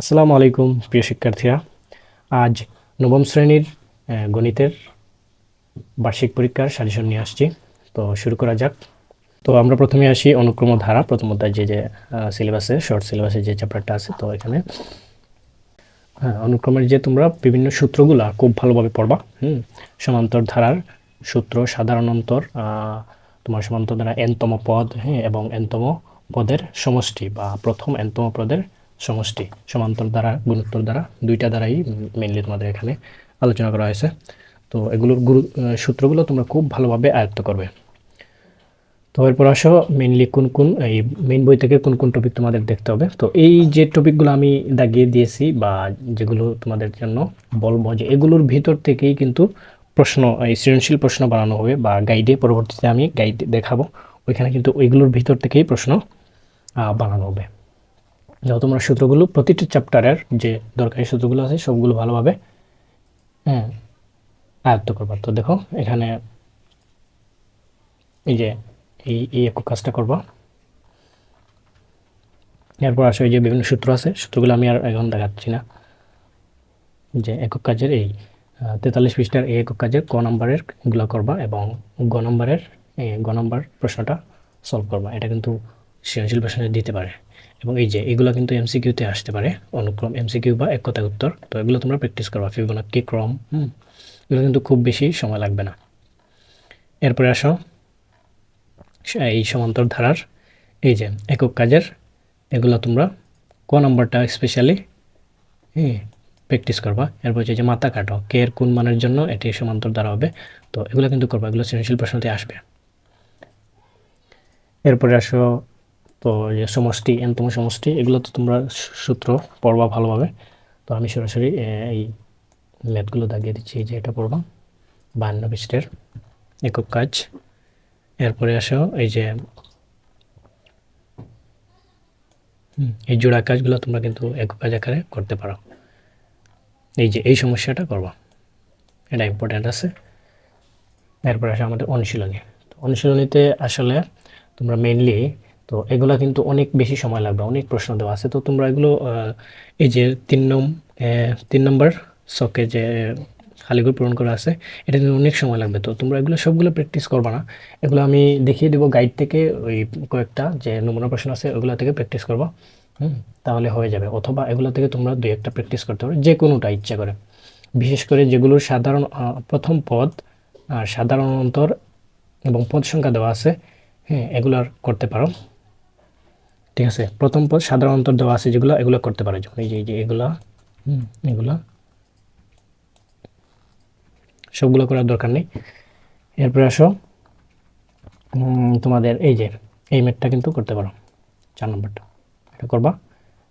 আসসালামু আলাইকুম, প্রিয় শিক্ষার্থীরা। আজ নবম শ্রেণির গণিতের বার্ষিক পরীক্ষার সাজেশন নিয়ে আসছি। তো শুরু করা যাক। তো আমরা প্রথমে আসি অনুক্রম ধারা, প্রথম অধ্যায় যে যে সিলেবাসে শর্ট সিলেবাসে যে চ্যাপ্টারটা আছে, তো এখানে। হ্যাঁ অনুক্রমের যে তোমরা বিভিন্ন সূত্রগুলা খুব ভালোভাবে পড়বা, হুম? সমান্তর ধারার সূত্র সাধারণ অন্তর তোমার সমান্তর ধারা এনতম পদ হ্যাঁ এবং এনতম পদের সমষ্টি বা প্রথম এনতম পদের সমষ্টি, সমান্তর দ্বারা গুণোত্তর দ্বারা, দুইটা দ্বারাই মেনলি তোমাদের এখানে আলোচনা করা হয়েছে। তো এগুলোর গুরু সূত্রগুলো তোমরা খুব ভালোভাবে আয়ত্ত করবে। তো এরপর আসো মেনলি কোন কোন, এই মেন বই থেকে কোন কোন টপিক তোমাদের দেখতে হবে। তো এই যে টপিকগুলো আমি দাগিয়ে দিয়েছি বা যেগুলো তোমাদের জন্য বলব যে এগুলোর ভিতর থেকেই কিন্তু প্রশ্ন, এই সৃজনশীল প্রশ্ন বানানো হবে বা গাইডে পরবর্তীতে আমি গাইড দেখাবো। ওইখানে কিন্তু ওইগুলোর ভিতর থেকেই প্রশ্ন বানানো হবে। যত তোমরা সূত্রগুলো, প্রতিটি চ্যাপ্টারের যে দরকারি সূত্রগুলো আছে, সবগুলো ভালোভাবে হ্যাঁ আয়ত্ত করবা। তো দেখো, এখানে এই যে, এই এই একক কাজটা করবা। এরপর আসো এই যে বিভিন্ন সূত্র আছে, সূত্রগুলো আমি আর এখন দেখাচ্ছি না। যে একক কাজের এই তেতাল্লিশ পৃষ্ঠার এই একক কাজের ক নম্বরেরগুলো করবা এবং গ নম্বরের গ নম্বর প্রশ্নটা সলভ করবা। এটা কিন্তু সৃজনশীল প্রশ্নে দিতে পারে। এবং এই যে, এগুলো কিন্তু এমসিকিউতে আসতে পারে, অনুক্রম এমসিকিউ বা এক কথায় উত্তর। তো এগুলো তোমরা প্র্যাকটিস করবা ফিবোনাক্কি ক্রম হুম, এগুলো কিন্তু খুব বেশি সময় লাগবে না। এরপরে আসো, এই সমান্তর ধারার এই যে, একক কাজের, এগুলো তোমরা ক নম্বরটা স্পেশালি হ্যাঁ প্র্যাকটিস করবা। এরপর হচ্ছে যে, মাথা কাটো কে এর কোন মানের জন্য এটি সমান্তর দ্বারা হবে, তো এগুলো কিন্তু করবা, এগুলো সৃজনশীল প্রশ্নতে আসবে। এরপরে আসো তো যে সমষ্টি এনতম সমষ্টি, এগুলো তো তোমরা সূত্র পড়বা ভালোভাবে। তো আমি সরাসরি এই ম্যাথগুলো দাগিয়ে দিচ্ছি যে এটা পড়বা। বান্ন পৃষ্ঠের একক কাজ। এরপরে আসো, এই যে এই জোড়া কাজগুলো তোমরা কিন্তু একক কাজ আকারে করতে পারো। এই যে, এই সমস্যাটা করবা। এটা ইম্পর্ট্যান্ট আছে। এরপরে আসে আমাদের অনুশীলনী। অনুশীলনীতে আসলে তোমরা মেইনলি তো এগুলা কিন্তু অনেক বেশি সময় লাগবে, অনেক প্রশ্ন দেওয়া আছে। তো তোমরা এগুলো এই যে তিন নম তিন নম্বর শখে যে খালিগুলো পূরণ করা আছে, এটা কিন্তু অনেক সময় লাগবে। তো তোমরা এগুলো সবগুলো প্র্যাকটিস করবা না। এগুলো আমি দেখিয়ে দেবো গাইড থেকে ওই কয়েকটা যে নমুনা প্রশ্ন আছে, ওগুলো থেকে প্র্যাকটিস করবা। হুম, তাহলে হয়ে যাবে। অথবা এগুলো থেকে তোমরা দুই একটা প্র্যাকটিস করতে পারো, যে কোনোটা ইচ্ছা করে। বিশেষ করে যেগুলোর সাধারণ প্রথম পদ আর সাধারণ অন্তর এবং পদ সংখ্যা দেওয়া আছে হ্যাঁ এগুলো করতে পারো। ঠিক আছে? প্রথম পদ সাধারণ অন্তর দেওয়া আছে যেগুলো, এগুলো করতে পারো যেমন এই যে এই যে এগুলা, হুম, এগুলা। সবগুলো করার দরকার নেই। এরপরে আসো। তোমাদের এই যে, এই ম্যাথটা কিন্তু করতে পারো। চার নম্বরটা। এটা করবা।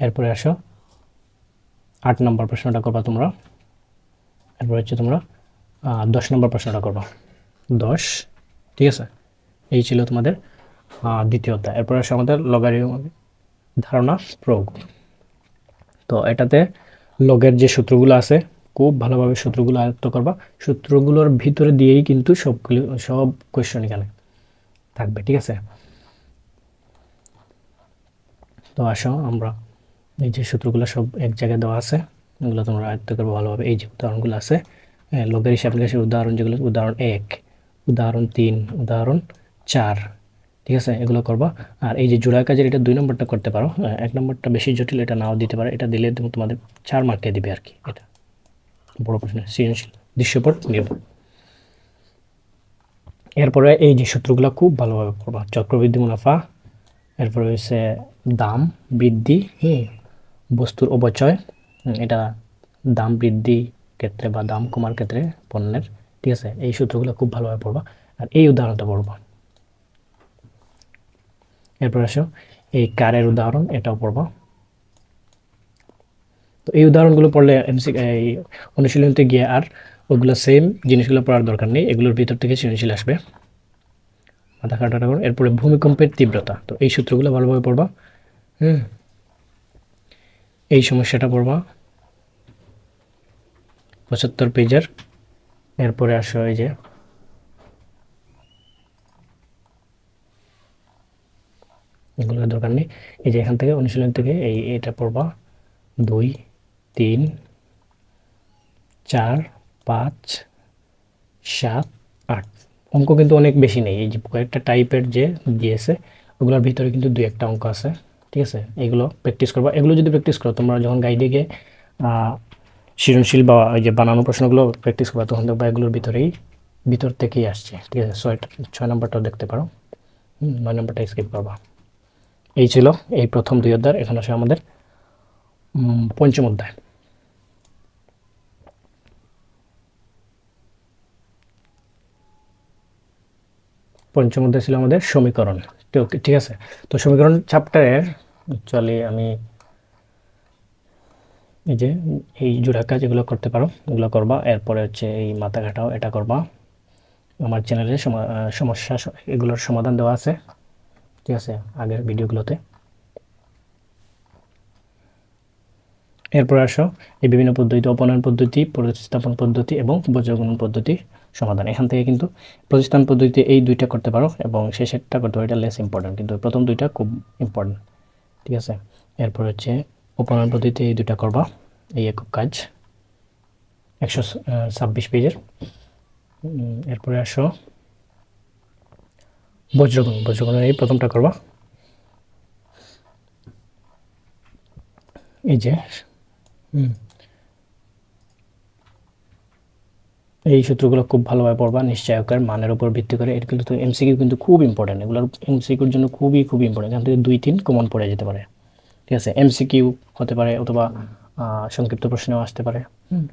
এরপরে আসো। আট নম্বর প্রশ্নটা করবা তোমরা। এরপর হচ্ছে তোমরা দশ নম্বর প্রশ্নটা করবা। দশ। ঠিক আছে? এই ছিল তোমাদের আহ, দ্বিতীয় অধ্যায় এরপর আসে আমাদের লগারিদম ধারণা প্রয়োগ। তো এটাতে লগের যে সূত্রগুলো আছে খুব ভালোভাবে সূত্রগুলো আয়ত্ত করবা। সূত্রগুলোর ভিতরে দিয়েই কিন্তু সবগুলো সব কোয়েশ্চন এখানে থাকবে ঠিক আছে? তো আসো আমরা এই যে সূত্রগুলো সব এক জায়গায় দেওয়া আছে এগুলো তোমরা আয়ত্ত করবে ভালোভাবে। এই যে উদাহরণগুলো আছে লগের হিসাব উদাহরণ যেগুলো উদাহরণ এক উদাহরণ তিন উদাহরণ চার ঠিক আছে? এগুলো করবা। আর এই যে জোড়া কাজের এটা দুই নম্বরটা করতে পারো। এক নম্বরটা বেশি জটিল, এটা নাও দিতে পারো। এটা দিলে তুমি তোমাদের চার মার্কে দিবে আর কি এটা। বড় প্রশ্ন, সৃজনশীল দৃশ্যপট নির্ভর এরপরে এই যে সূত্রগুলো খুব ভালোভাবে পড়বা। চক্রবৃদ্ধি, মুনাফা, এরপরে হচ্ছে দাম বৃদ্ধি হ্যাঁ বস্তুর অপচয় এটা দাম বৃদ্ধি ক্ষেত্রে বা দাম কমার ক্ষেত্রে পণ্যের, ঠিক আছে? এই সূত্রগুলো খুব ভালোভাবে পড়বা। আর এই উদাহরণটা পড়বা। এরপর আসো। এই কারের উদাহরণ, এটাও পড়বা। তো এই উদাহরণগুলো পড়লে এমসি এই অনুশীলনীতে গিয়ে আর ওগুলো সেম জিনিসগুলো পড়ার দরকার নেই। এগুলোর ভিতর থেকে সৃজনশীল আসবে। মাথা কাটাটা করুন এরপরে ভূমিকম্পের তীব্রতা। তো এই সূত্রগুলো ভালোভাবে পড়বা। হুম। এই সমস্যাটা পড়বা। পঁচাত্তর পেজের। এরপরে আসো এই যে এগুলোর দরকার নেই। এই যে এখান থেকে অনুশীলন থেকে এই এটা পড়বা। দুই, তিন, চার, পাঁচ, সাত, আট। অঙ্ক কিন্তু অনেক বেশি নেই। এই যে কয়েকটা টাইপের যে দিয়েছে, ওগুলোর ভিতরে কিন্তু দুই একটা অঙ্ক আছে। ঠিক আছে? এগুলো প্র্যাকটিস করবা। এগুলো যদি প্র্যাকটিস করো, তোমরা যখন গাইডে গিয়ে সৃজনশীল বা ওই যে বানানো প্রশ্নগুলো প্র্যাকটিস করবা, তখন দেখবা এগুলোর ভিতরেই, ভিতর থেকেই আসছে। ঠিক আছে? ছয় ছয় নম্বরটাও দেখতে পারো। নয় নম্বরটা স্কিপ করবা। এই ছিল এই প্রথম দুই অধ্যায় এখন আসে আমাদের পঞ্চম অধ্যায়। পঞ্চম অধ্যায় ছিল আমাদের সমীকরণ। ঠিক আছে? তো সমীকরণ চ্যাপ্টারের অ্যাকচুয়ালি আমি এই যে, এই জোড়া কাজ এগুলো করতে পারো, এগুলো করবা, এরপরে হচ্ছে এই মাথা ঘাটাও এটা করবা। আমার চ্যানেলে সমস্যা, এগুলোর সমাধান দেওয়া আছে। ঠিক আছে, আগের ভিডিওগুলোতে। এরপর আসো, এই বিভিন্ন পদ্ধতি অপনয়ন পদ্ধতি, প্রতিস্থাপন পদ্ধতি এবং বজ্রগুণন পদ্ধতি সমাধান। এখান থেকে কিন্তু প্রতিস্থান পদ্ধতিতে এই দুইটা করতে পারো এবং শেষেরটা করতে পারো, এটা লেস ইম্পর্টেন্ট কিন্তু প্রথম দুইটা খুব ইম্পর্টেন্ট ঠিক আছে? এরপর হচ্ছে উপনয়ন পদ্ধতিতে এই দুইটা করবা, এই একক কাজ। একশো ছাব্বিশ পেজের। এরপরে আসো বজ্রগুণ বজ্রগুণের এই প্রথমটা করবা। এই যে। এই সূত্রগুলো খুব ভালোভাবে পড়বা নিশ্চয়কের মানের উপর ভিত্তি করে। এটা কিন্তু এমসিকিউ কিন্তু খুব ইম্পর্টেন্ট এগুলোর এমসিকিউর জন্য খুবই খুব ইম্পর্টেন্ট এখান থেকে দুই তিন কমন পড়ে যেতে পারে। ঠিক আছে? এমসিকিউ হতে পারে অথবা সংক্ষিপ্ত প্রশ্নেও আসতে পারে। হুম।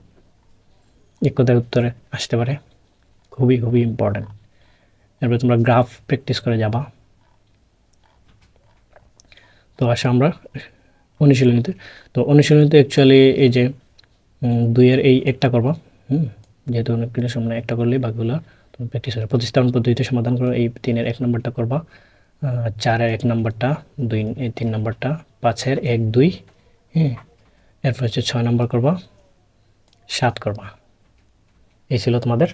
এক কথায় উত্তরে আসতে পারে। খুবই খুবই ইম্পর্টেন্ট এরপরে তোমরা গ্রাফ প্র্যাকটিস করে যাবা। তো আসা আমরা অনুশীলনীতে। তো অনুশীলনীতে অ্যাকচুয়ালি এই যে দুইয়ের এই একটা করবা, হুম? যেহেতু অনেকগুলো সামনে একটা করলেই বাকিগুলো তুমি প্র্যাকটিস হবে প্রতিস্থাপন পদ্ধতিতে সমাধান করো এই তিনের এক নম্বরটা করবা। চারের এক নম্বরটা দুই এই তিন নম্বরটা, পাঁচের এক, দুই হ্যাঁ এরপর হচ্ছে ছয় নম্বর করবা, সাত করবা। এই ছিল তোমাদের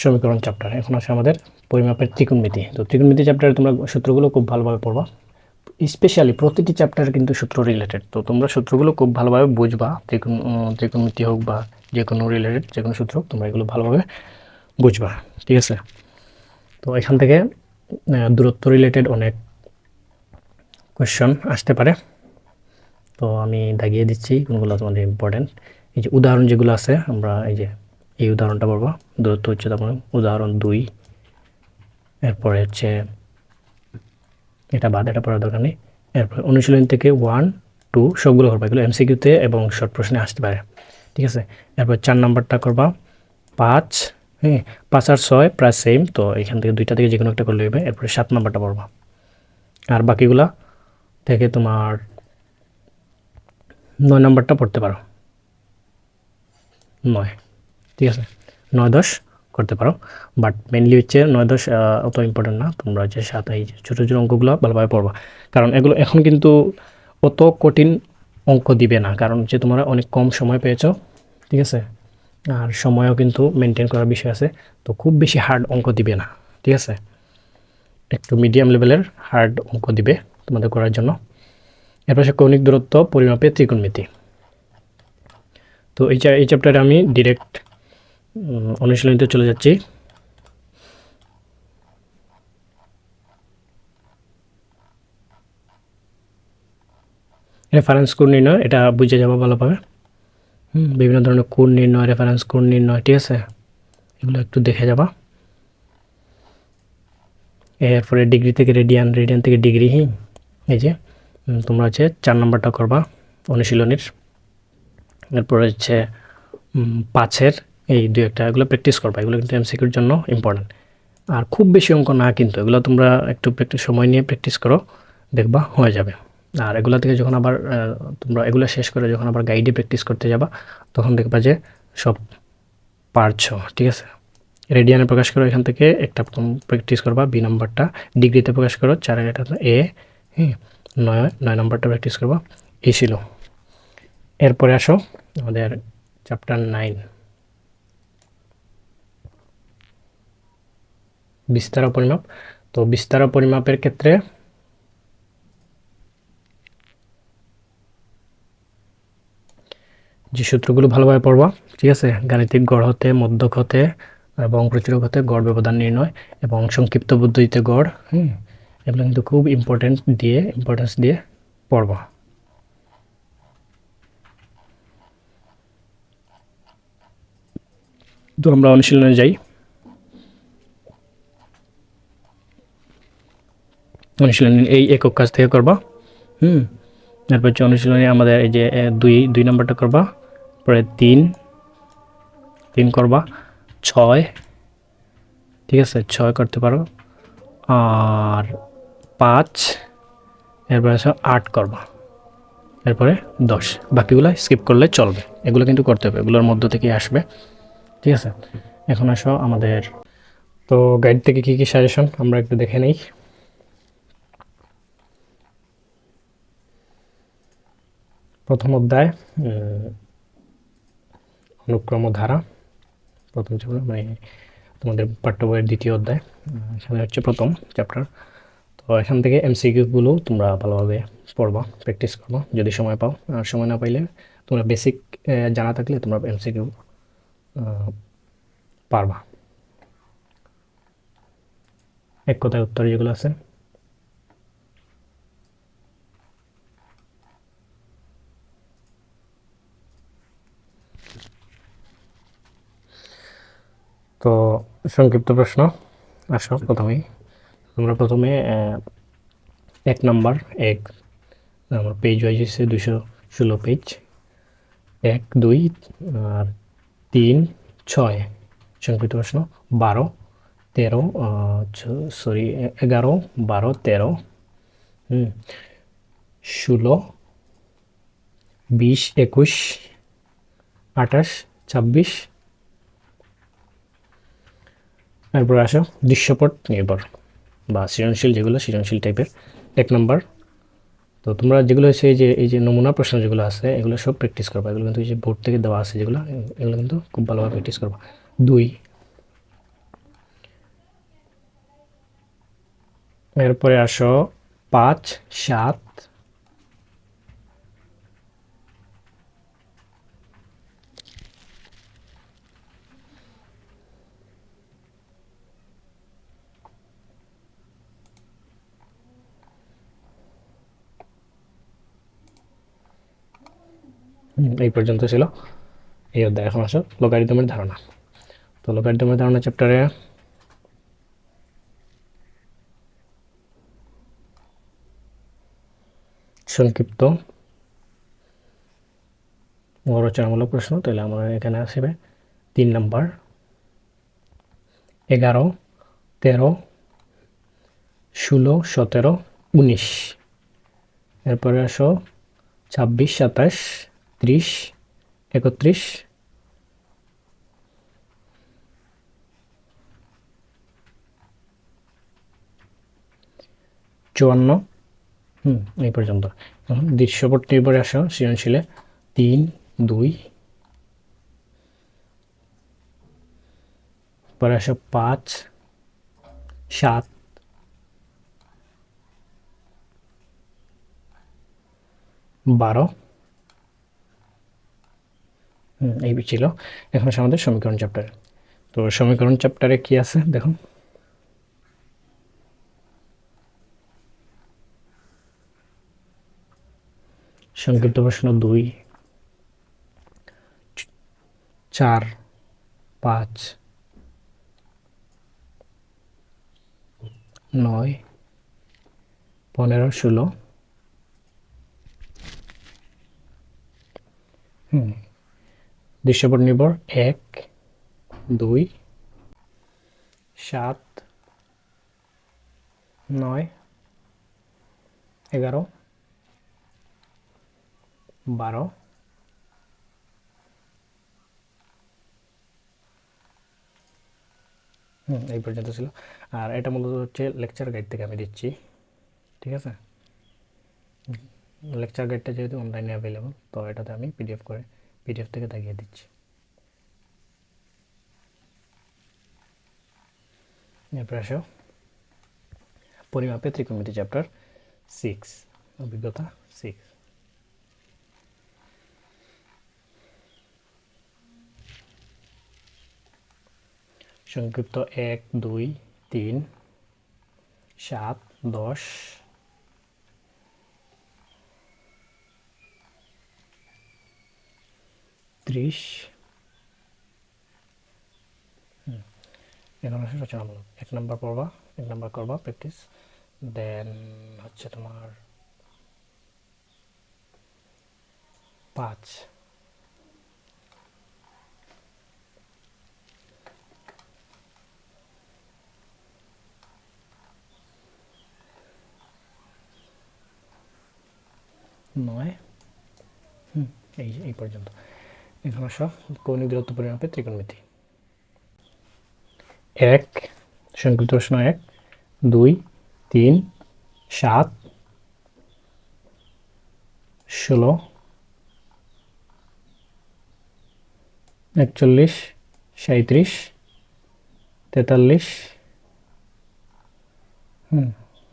সমীকরণ চ্যাপ্টার এখন আছে আমাদের পরিমাপের ত্রিকোণমিতি। তো ত্রিকোণমিতি চ্যাপ্টারে তোমরা সূত্রগুলো খুব ভালোভাবে পড়বা। স্পেশালি প্রতিটি চ্যাপ্টার কিন্তু সূত্র রিলেটেড তো তোমরা সূত্রগুলো খুব ভালোভাবে বুঝবা, ত্রিকোণ ত্রিকোণমিতি হোক বা যে কোনো রিলেটেড যে কোনো সূত্র, তোমরা এগুলো ভালোভাবে বুঝবা। ঠিক আছে? তো এখান থেকে দূরত্ব রিলেটেড অনেক কোয়েশ্চন আসতে পারে। তো আমি দাগিয়ে দিচ্ছি কোনগুলো তোমাদের ইম্পর্টেন্ট এই যে উদাহরণ যেগুলো আছে, আমরা এই যে এই উদাহরণটা পড়ব। দূরত্ব হচ্ছে পড়ব। উদাহরণ দুই। এরপরে হচ্ছে এটা বাদ, এটা পড়ার দরকার নেই। এরপর অনুশীলন থেকে ওয়ান টু সবগুলো করবা, এগুলো এমসিকিউতে এবং শর্ট প্রশ্নে আসতে পারে। ঠিক আছে? এরপর চার নাম্বারটা করবা। পাঁচ হ্যাঁ পাঁচ আর ছয় প্রায় সেম তো এখান থেকে দুইটা থেকে যে কোনো একটা করলে হবে। এরপরে সাত নাম্বারটা পড়বা। আর বাকিগুলা থেকে তোমার নয় নাম্বারটা পড়তে পারো। নয়। ঠিক আছে? নয় দশ করতে পারো। বাট মেনলি হচ্ছে নয় দশ অত ইম্পর্টেন্ট না। তোমরা হচ্ছে সাত, এই ছোটো ছোটো অঙ্কগুলো ভালোভাবে পড়বা। কারণ এগুলো এখন কিন্তু অত কঠিন অঙ্ক দিবে না। কারণ হচ্ছে তোমরা অনেক কম সময় পেয়েছ। ঠিক আছে? আর সময়ও কিন্তু মেনটেন করার বিষয় আছে। তো খুব বেশি হার্ড অঙ্ক দিবে না। ঠিক আছে? একটু মিডিয়াম লেভেলের হার্ড অঙ্ক দিবে তোমাদের করার জন্য। এর পাশে কৌণিক দূরত্ব, পরিমাপে ত্রিকোণমিতি। তো এই এই চ্যাপ্টারে আমি ডিরেক্ট অনুশীলনীতে চলে যাচ্ছি। রেফারেন্স কোড নির্ণয়, এটা বুঝে যাব ভালোভাবে। হুম, বিভিন্ন ধরনের কোড নির্ণয় রেফারেন্স কোড নির্ণয়, ঠিক আছে? এগুলো একটু দেখে যাবা। এরপরে ডিগ্রি থেকে রেডিয়ান রেডিয়ান থেকে ডিগ্রি হি এই যে তোমরা হচ্ছে চার নম্বরটা করবা অনুশীলনীর। এরপর হচ্ছে পাঁচের। এই দু একটা, এগুলো প্র্যাকটিস করবা, এগুলো কিন্তু এমসিকিউর জন্য ইম্পর্টেন্ট আর খুব বেশি অঙ্ক না কিন্তু, এগুলো তোমরা একটু প্র্যাকটিস সময় নিয়ে প্র্যাকটিস করো, দেখবা হয়ে যাবে। আর এগুলো থেকে যখন আবার তোমরা এগুলো শেষ করে যখন আবার গাইডে প্র্যাকটিস করতে যাবা, তখন দেখবা যে সব পারছ, ঠিক আছে? রেডিয়ানে প্রকাশ করো এখান থেকে, একটা প্র্যাকটিস করবা বি নাম্বারটা ডিগ্রিতে প্রকাশ করো চারের এটা এ হ্যাঁ নয় নয় নাম্বারটা প্র্যাকটিস করবা এই ছিল। এরপরে আসো, আমাদের চ্যাপ্টার নাইন বিস্তারা পরিমাপ। তো বিস্তার পরিমাপের ক্ষেত্রে যে সূত্রগুলো ভালোভাবে পড়বা, ঠিক আছে? গাণিতিক গড় হতে, মধ্যক হতে এবং প্রতিরোধ হতে গড় ব্যবধান নির্ণয় এবং সংক্ষিপ্ত পদ্ধতিতে গড়, হুম? এগুলো কিন্তু খুব ইম্পর্টেন্ট দিয়ে ইম্পর্টেন্স দিয়ে পড়বা। তো আমরা অনুশীলনে যাই। অনুশীলনী এই একক কাজ থেকে করবা। হুম? তারপর হচ্ছে অনুশীলনী আমাদের এই যে দুই দুই নম্বরটা করবা। পরে তিন তিন করবা। ছয়, ঠিক আছে? ছয় করতে পারো। আর পাঁচ, এরপরে আছে আট করবা। এরপরে দশ। বাকিগুলো স্কিপ করলে চলবে। এগুলো কিন্তু করতে হবে। এগুলোর মধ্য থেকেই আসবে। ঠিক আছে? এখন আসো আমাদের। তো গাইড থেকে কী কী সাজেশন আমরা একটু দেখে নেই। প্রথম অধ্যায় অনুক্রম ধারা, প্রথম চ্যাপ্টার মানে তোমাদের পাঠ্য বইয়ের দ্বিতীয় অধ্যায় সেখানে হচ্ছে প্রথম চ্যাপ্টার তো এখান থেকে এমসিকিউগুলো তোমরা ভালোভাবে পড়বা প্র্যাকটিস করবা, যদি সময় পাও। আর সময় না পাইলে তোমরা বেসিক জানা থাকলে তোমরা এমসিকিউ পারবা। এক কথায় উত্তর যেগুলো আছে তো সংক্ষিপ্ত প্রশ্ন। আসো প্রথমেই। তোমরা প্রথমে এক নাম্বার এক আমার পেজ ওয়াইজ হচ্ছে দুশো ষোলো পেজ এক দুই আর তিন ছয়। সংক্ষিপ্ত প্রশ্ন। বারো তেরো সরি এগারো বারো তেরো। হুম। ষোলো বিশ একুশ আঠাশ ছাব্বিশ তারপরে আসো, দৃশ্যপট নির্ভর বা সৃজনশীল যেগুলো, সৃজনশীল টাইপের এক নম্বর তো তোমরা যেগুলো হচ্ছে এই যে এই যে নমুনা প্রশ্ন যেগুলো আছে, এগুলো সব প্র্যাকটিস করবা। এগুলো কিন্তু এই যে বোর্ড থেকে দেওয়া আছে যেগুলো, এগুলো কিন্তু খুব ভালোভাবে প্র্যাকটিস করবা। দুই। এরপরে আসো, পাঁচ, সাত হুম, এই পর্যন্ত ছিল। এই অধ্যায় এখন আসো। লোগারিদমের ধারণা। তো লোগারিদমের ধারণা চ্যাপ্টারে সংক্ষিপ্ত রচনামূলক প্রশ্ন, তাহলে আমার এখানে আসবে। তিন নাম্বার। এগারো, তেরো, ষোলো, সতেরো, উনিশ। এরপরে আসো ছাব্বিশ, সাতাশ ত্রিশ একত্রিশ। চুয়ান্ন। হুম, এই পর্যন্ত। এখন দৃশ্যপট নির্ভরে আসো, সৃজনশীলে। তিন, দুই। পরে আসো পাঁচ, সাত। বারো। এই ছিল। এখন আসে আমাদের সমীকরণ চ্যাপ্টার তো সমীকরণ চ্যাপ্টারে কি আছে? দেখুন। সংক্ষিপ্ত প্রশ্ন দুই। চার, পাঁচ, নয়, পনেরো, ষোলো। হুম। দৃশ্যপট নির্ভর। এক, দুই, সাত, নয়, এগারো, বারো, হুম, এই পর্যন্ত ছিল। আর এটা মূলত হচ্ছে লেকচার গাইড থেকে আমি দিচ্ছি। ঠিক আছে? লেকচার গাইডটা যেহেতু অনলাইনে অ্যাভেলেবল তো এটাতে আমি পিডিএফ করে পিডিএফ থেকে দাগিয়ে দিচ্ছি। এরপর আসো। পরিমাপে ত্রিকোণমিতি চ্যাপ্টার সিক্স অভিজ্ঞতা সিক্স সংক্ষিপ্ত এক, দুই, তিন, সাত, দশ ত্রিশ। এখন রচনামূলক এক নাম্বার পড়বা এক নাম্বার করবা প্র্যাকটিস দেন হচ্ছে তোমার পাঁচ। নয়। হুম, এই এই পর্যন্ত। এখন আসো কৌণিক দূরত্ব পরিমাপে ত্রিকোণমিতি এক সংক্ষিপ্ত প্রশ্ন এক দুই তিন সাত ষোলো একচল্লিশ সাঁত্রিশ তেতাল্লিশ হুম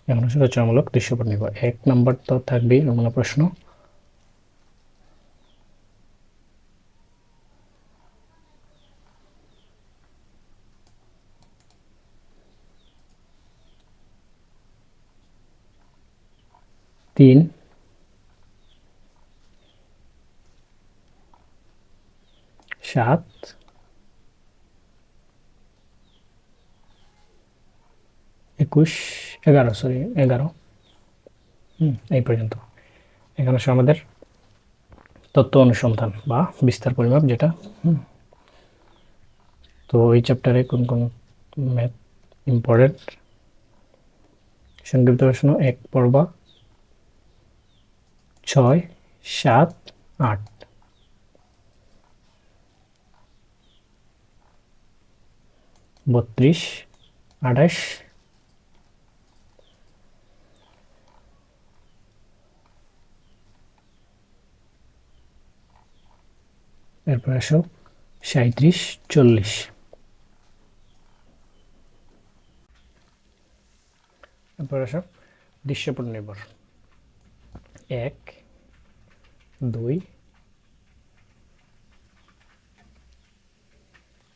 এখন আসলে রচনামূলক দৃশ্যপট নিব এক নাম্বার তো থাকবেই নমুনা প্রশ্ন তিন। সাত। একুশ। এগারো সরি এগারো। হুম, এই পর্যন্ত। এখানে আসলে আমাদের তত্ত্ব অনুসন্ধান বা বিস্তার পরিমাপ যেটা তো এই চ্যাপ্টারে কোন কোন ম্যাথ ইম্পর্টেন্ট সংক্ষিপ্ত প্রশ্ন, এক পর্বা ছয় সাত আট। বত্রিশ আঠাশ। এরপর আসো সাঁত্রিশ চল্লিশ। এরপর আসো দৃশ্যপট নির্ভর। এক, দুই,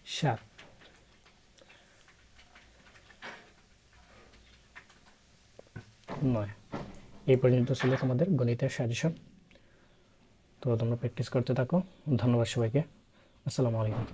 সাত। নয়। এই পর্যন্ত ছিল তোমাদের গণিতের সাজেশন তো তোমরা প্র্যাকটিস করতে থাকো। ধন্যবাদ সবাইকে। আসসালামু আলাইকুম।